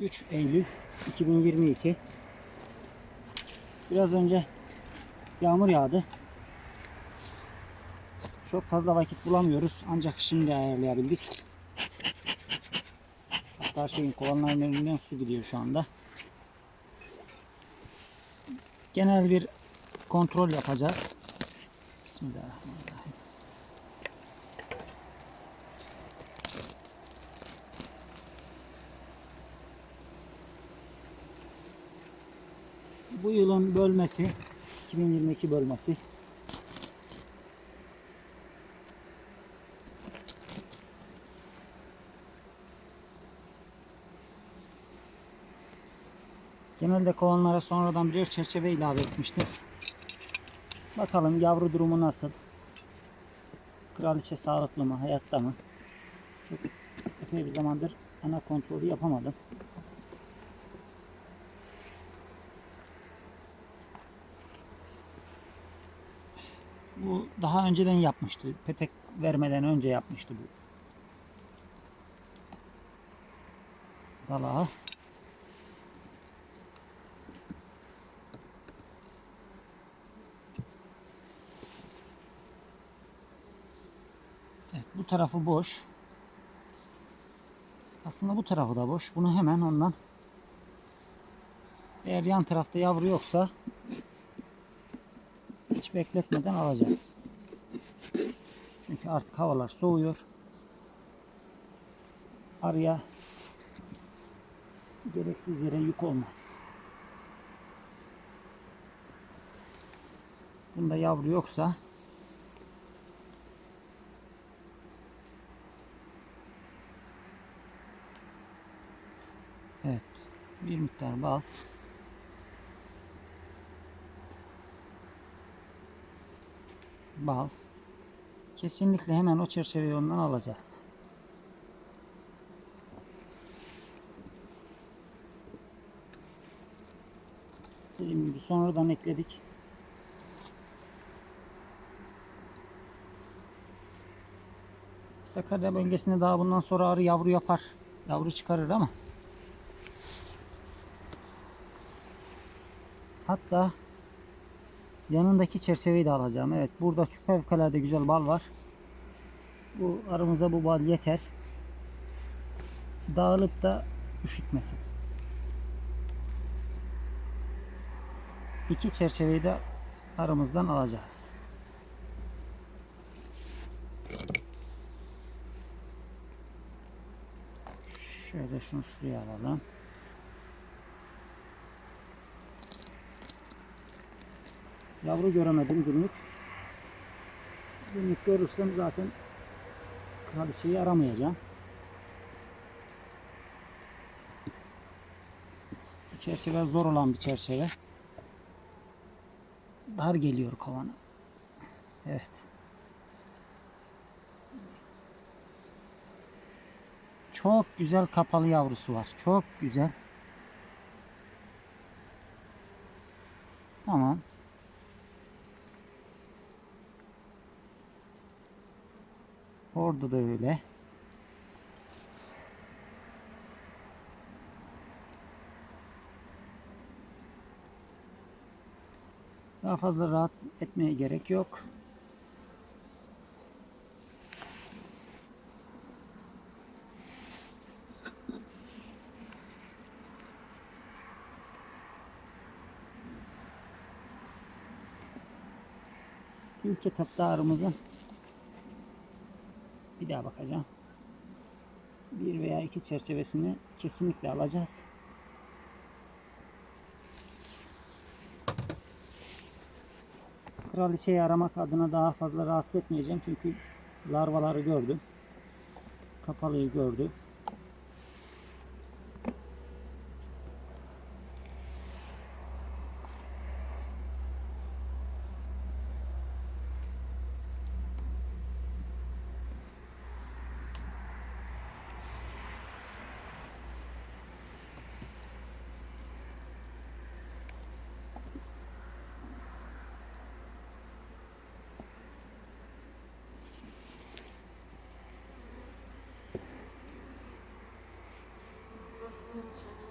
3 Eylül 2022 Biraz önce yağmur yağdı. Çok fazla vakit bulamıyoruz. Ancak şimdi ayarlayabildik. Hatta şeyin kovanların önünden su gidiyor şu anda. Genel bir kontrol yapacağız. Bismillahirrahmanirrahim. Bu yılın bölmesi 2022 bölmesi Genelde kovanlara sonradan birer çerçeve ilave etmiştim. Bakalım yavru durumu nasıl? Kraliçe sağlıklı mı? Hayatta mı? Çok epey bir zamandır ana kontrolü yapamadım. Bu daha önceden yapmıştı. Petek vermeden önce yapmıştı bu. Dalağı. Evet, bu tarafı boş. Aslında bu tarafı da boş. Bunu hemen ondan eğer yan tarafta yavru yoksa hiç bekletmeden alacağız. Çünkü artık havalar soğuyor. Araya gereksiz yere yük olmaz. Bunda yavru yoksa Evet. Bir miktar bal. Bal. Kesinlikle hemen o çerçeveyi ondan alacağız. Dediğim gibi sonradan ekledik. Sakarya bölgesinde daha bundan sonra arı yavru yapar. Yavru çıkarır ama Hatta yanındaki çerçeveyi de alacağım. Evet burada çok fevkalade güzel bal var. Bu aramıza bu bal yeter. Dağılıp da üşütmesin. İki çerçeveyi de aramızdan alacağız. Şöyle şunu şuraya alalım. Yavru göremedim günlük. Günlük görürsem zaten kraliçeyi aramayacağım. Bu çerçeve zor olan bir çerçeve. Dar geliyor kovana. Evet. Çok güzel kapalı yavrusu var. Çok güzel. Tamam. Orada da öyle. Daha fazla rahatsız etmeye gerek yok. İlk etapta arımızın bir daha bakacağım. Bir veya iki çerçevesini kesinlikle alacağız. Kraliçeyi aramak adına daha fazla rahatsız etmeyeceğim. Çünkü larvaları gördüm. Kapalıyı gördüm. 嗯。